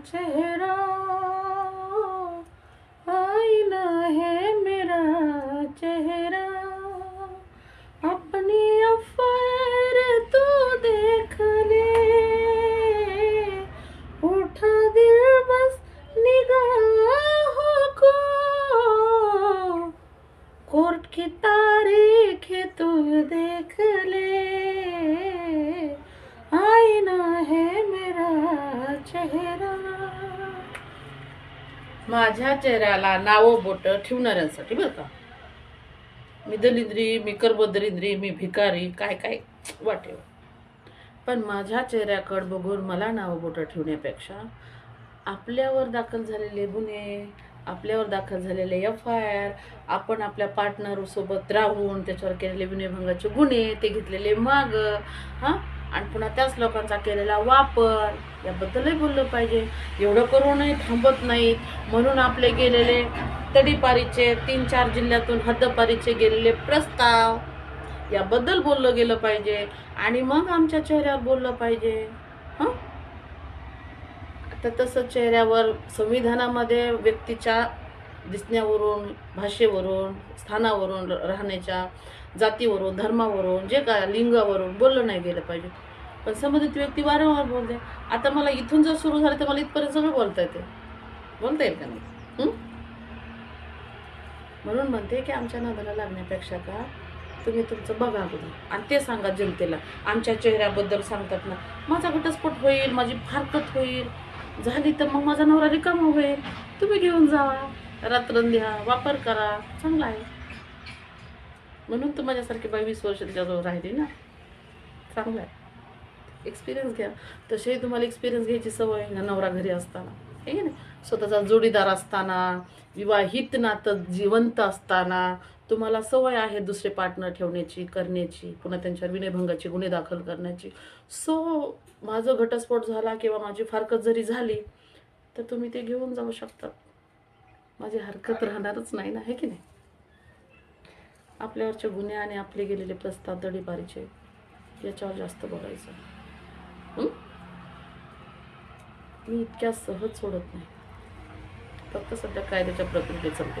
चेहरा आईना है मेरा चेहरा। अपनी अफर तू देख ले। उठा दिल, बस निगाहों को। कोर्ट की तारीख तू देख ले। आईना है मेरा चेहरा। माझ्या चेहऱ्याला नावं बोट ठेवणाऱ्यांसाठी बरं का. मी दलिंद्री मी कर्बदरिंद्री मी भिकारी काय काय वाटेल पण माझ्या चेहऱ्याकडं बघून मला नावं बोटं ठेवण्यापेक्षा आपल्यावर दाखल झालेले गुन्हे आपल्यावर दाखल झालेले एफ आय आर आपण आपल्या पार्टनरसोबत राहून त्याच्यावर केलेले विनयभंगाचे गुन्हे ते घेतलेले माग हां? आणि पुन्हा त्याच लोकांचा केलेला वापर याबद्दलही बोललं पाहिजे. एवढं करूनही थांबत नाहीत. म्हणून आपले गेलेले तडीपारीचे तीन चार जिल्ह्यातून हद्दपारीचे गेलेले प्रस्ताव याबद्दल बोललं गेलं पाहिजे. आणि मग आमच्या चेहऱ्यावर बोललं पाहिजे. हं? आता तसं चेहऱ्यावर संविधानामध्ये व्यक्तीच्या दिसण्यावरून भाषेवरून स्थानावरून राहण्याच्या जातीवरून धर्मावरून जे काय लिंगावरून बोललं नाही गेलं पाहिजे. पण संबंधित व्यक्ती वारंवार बोलते. आता मला इथून जर सुरू झालं तर मला इथपर्यंत सगळं बोलता येते. बोलता येईल का नाही? म्हणून म्हणते की आमच्या नादाला लागण्यापेक्षा का तुम्ही तुमचं बघा अगोदर आणि ते सांगा जनतेला. आमच्या चेहऱ्याबद्दल सांगतात ना माझा घटस्फोट होईल माझी फारकत होईल. झाली तर मग माझा नवरा रिकामा होईल. तुम्ही घेऊन जावा रात्रन द्या वापर करा चांगला आहे. म्हणून तर माझ्यासारखी बावीस वर्ष त्याच्याजवळ राहिली ना. चांगलं आहे. एक्सपिरियन्स घ्या. तसेही तुम्हाला एक्सपिरियन्स घ्यायची सवय ना नवरा घरी असताना. हे की नाही? स्वतःचा जोडीदार असताना विवाहित नातं जिवंत असताना तुम्हाला सवय आहे दुसरे पार्टनर ठेवण्याची करण्याची पुन्हा त्यांच्यावर विनयभंगाची गुन्हे दाखल करण्याची. सो माझं घटस्फोट झाला किंवा माझी फारकत जरी झाली तर तुम्ही ते घेऊन जाऊ शकता. माझी हरकत राहणारच नाही ना आहे की नाही? आपल्यावरचे गुन्हे आणि आपले गेलेले प्रस्ताव दडीपारीचे याच्यावर जास्त बोलायचं मी इतक्या सहज सोडत नाही. फक्त सध्या कायद्याच्या प्रक्रियेत चालते